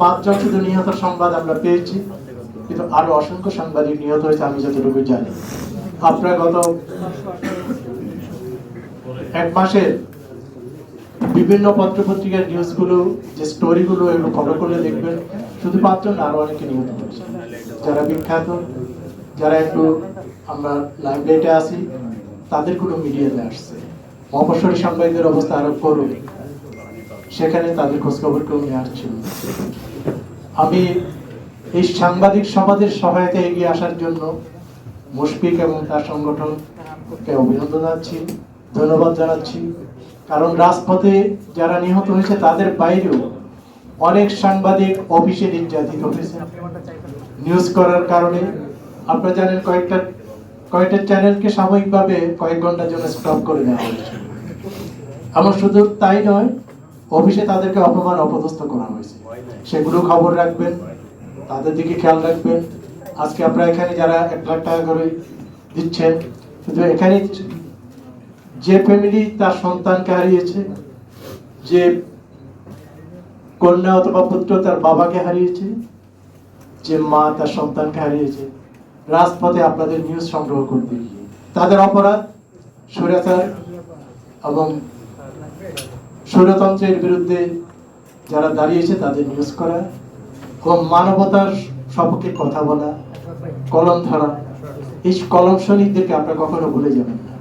পাঁচজন শুধু নিহত সংবাদ আমরা পেয়েছি, কিন্তু আরও অসংখ্য সাংবাদিক নিহত হয়েছে, আমি যতটুকু জানি। আপনারা গত এক মাসের বিভিন্ন পত্র পত্রিকার নিউজগুলো, যে স্টোরিগুলো এগুলো ফলো করলে দেখবেন শুধু পাঁচজন আরও অনেকে নিহত হয়েছে। যারা বিখ্যাত, যারা একটু আমরা লাইমলাইটে আসি তাদের কোনো মিডিয়াতে আসছে। মফস্বরী সাংবাদিকদের অবস্থা আরও করুন। সেখানে তাদের খোঁজখবর কেউ নিয়ে আসছিল না। আমি এই সাংবাদিক সমাজের সহায়তা এগিয়ে আসার জন্য মুশফিক এবং তার সংগঠনকে অভিনন্দন জানাচ্ছি, ধন্যবাদ জানাচ্ছি। কারণ রাজপথে যারা নিহত হয়েছে, তাদের বাইরেও অনেক সাংবাদিক অফিসে নির্যাতিত হয়েছে। নিউজ করার কারণে আপনারা জানেন কয়েকটা কয়েকটা চ্যানেলকে সাময়িকভাবে কয়েক ঘণ্টার জন্য স্টপ করে দেওয়া হয়েছে। এমন শুধু তাই নয় অফিসে তাদেরকে অপমান, অপদস্থ করা হয়েছে। সেগুলো খবর রাখবেন, তাদের দিকে খেয়াল রাখবেন। আজকে আপনারা এখানে যারা এক লাখ টাকা করে দিচ্ছেন, কিন্তু এখানে যে ফ্যামিলি তার সন্তানকে হারিয়েছে, যে কন্যা অথবা পুত্র তার বাবাকে হারিয়েছে, যে মা তার সন্তানকে হারিয়েছে, রাজপথে আপনাদের নিউজ সংগ্রহ করতে গিয়ে। তাদের অপরাধ সুরেতার এবং স্বৈরতন্ত্রের বিরুদ্ধে যারা দাঁড়িয়েছে তাদের নিউজ করা, এবং মানবতার সপক্ষে কথা বলা, কলম ধরা, এই কলম সৈনিকদেরকে আপনারা কখনো ভুলে যাবেন না।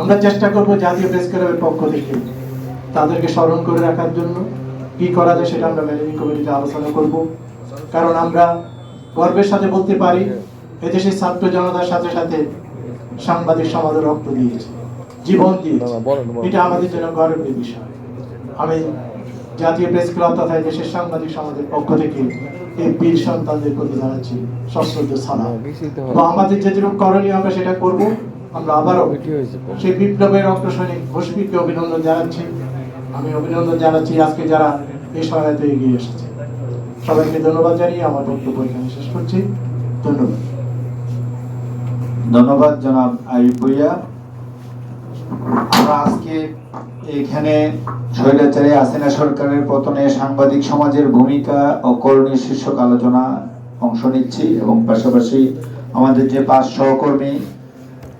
আমরা চেষ্টা করব জাতীয় প্রেস ক্লাবের পক্ষ থেকে তাদেরকে স্মরণ করে রাখার জন্য। কি করা যায় সেটা আমরা ম্যানেজিং কমিটিতে আলোচনা করব। কারণ আমরা গর্বের সাথে বলতে পারি, এদেশের ছাত্র জনতার সাথে সাথে সাংবাদিক সমাজের রক্ত দিয়েছে। জীবন দিয়েছে। এটা আমাদের জন্য গর্বের বিষয়। আমি জাতীয় প্রেস ক্লাব তথা দেশের সাংবাদিক সমাজের পক্ষ থেকে এই বীর সন্তানদের প্রতি জানাচ্ছি সশ্রদ্ধ সালাম। এবং আমাদের যেটুকু করণীয় আমরা সেটা করব আমরা আবারও সেই বিপ্লবের রক্ত সৈনিক অভিনন্দন জানাচ্ছি। আমি অভিনন্দন জানাচ্ছি আজকে যারা এই সহায়তা এগিয়ে এসেছে। সবাইকে ধন্যবাদ জানিয়ে আমার বক্তব্য এখানে শেষ করছি। ধন্যবাদ। ধন্যবাদ জনাব আইব ভুইয়া। আজকে এখানে স্বৈরাচারী হাসিনা সরকারের পতনে সাংবাদিক সমাজের ভূমিকা ও করণীয় শীর্ষক আলোচনা অংশ নিচ্ছি এবং পাশাপাশি আমাদের যে পাঁচ সহকর্মী,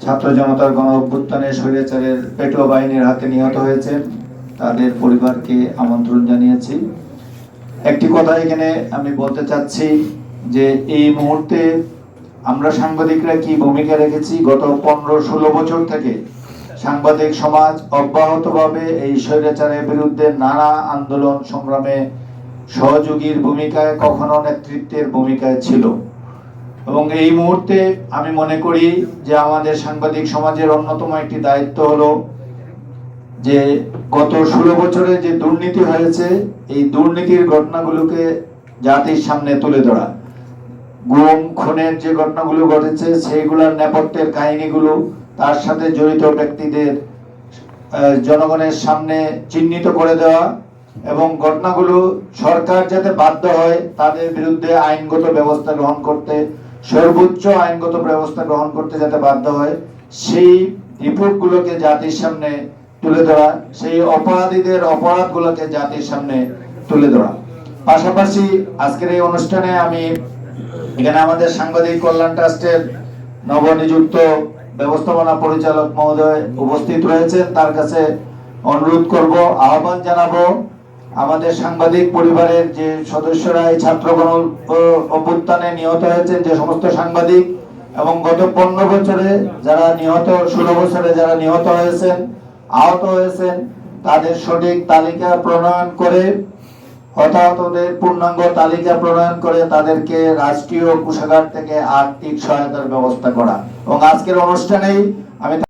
ছাত্র জনতার গণ অভ্যুত্থানে স্বৈরাচারের পেটোয়া বাহিনীর হাতে নিহত হয়েছেন, তাদের পরিবারকে আমন্ত্রণ জানিয়েছি। একটি কথা এখানে আমি বলতে চাচ্ছি যে এই মুহূর্তে আমরা সাংবাদিকরা কি ভূমিকা রেখেছি? গত পনেরো ষোলো বছর থেকে সাংবাদিক সমাজ অব্যাহতভাবে এই স্বৈরাচারের বিরুদ্ধে নানা আন্দোলন সংগ্রামে সহযোগীর ভূমিকায় কখনো নেতৃত্বের ভূমিকায় ছিল। এবং এই মুহূর্তে আমি মনে করি যে আমাদের সাংবাদিক সমাজের অন্যতম একটি দায়িত্ব হলো যে গত ষোলো বছরে যে দুর্নীতি হয়েছে, এই দুর্নীতির ঘটনাগুলোকে জাতির সামনে তুলে ধরা। গুম, খুনের যে ঘটনাগুলো ঘটেছে, সেইগুলোর নেপথ্যের কাহিনীগুলো তার সাথে জড়িত ব্যক্তিদের জনগণের সামনে চিহ্নিত করে দেওয়া এবং ঘটনাগুলো সরকার যাতে বাধ্য হয় তাদের বিরুদ্ধে আইনগত ব্যবস্থা গ্রহণ করতে, সর্বোচ্চ আইনগত ব্যবস্থা গ্রহণ করতে যাতে বাধ্য হয়, সেই রিপোর্টগুলোকে জাতির সামনে তুলে ধরা, সেই অপরাধীদের অপরাধগুলোকে জাতির সামনে তুলে ধরা। পাশাপাশি আজকের এই অনুষ্ঠানে আমি, এখানে আমাদের সাংবাদিক কল্যাণ ট্রাস্টের নবনিযুক্ত ব্যবস্থাপনা পরিচালক মহোদয় উপস্থিত রয়েছেন। তার কাছে অনুরোধ করব, আহ্বান জানাব আমাদের সাংবাদিক পরিবারের যে সদস্যরা এই ছাত্র গণ অভ্যুত্থানে নিহত হয়েছেন, যে সমস্ত সাংবাদিক এবং গত পনেরো বছরে যারা নিহত, ষোলো বছরে যারা নিহত হয়েছেন, আহত হয়েছেন, তাদের সঠিক তালিকা প্রণয়ন করে হতাহতদের পূর্ণাঙ্গ তালিকা প্রণয়ন করে তাদেরকে রাষ্ট্রীয় কোষাগার থেকে আর্থিক সহায়তার ব্যবস্থা করা। এবং আজকের অনুষ্ঠানেই আমি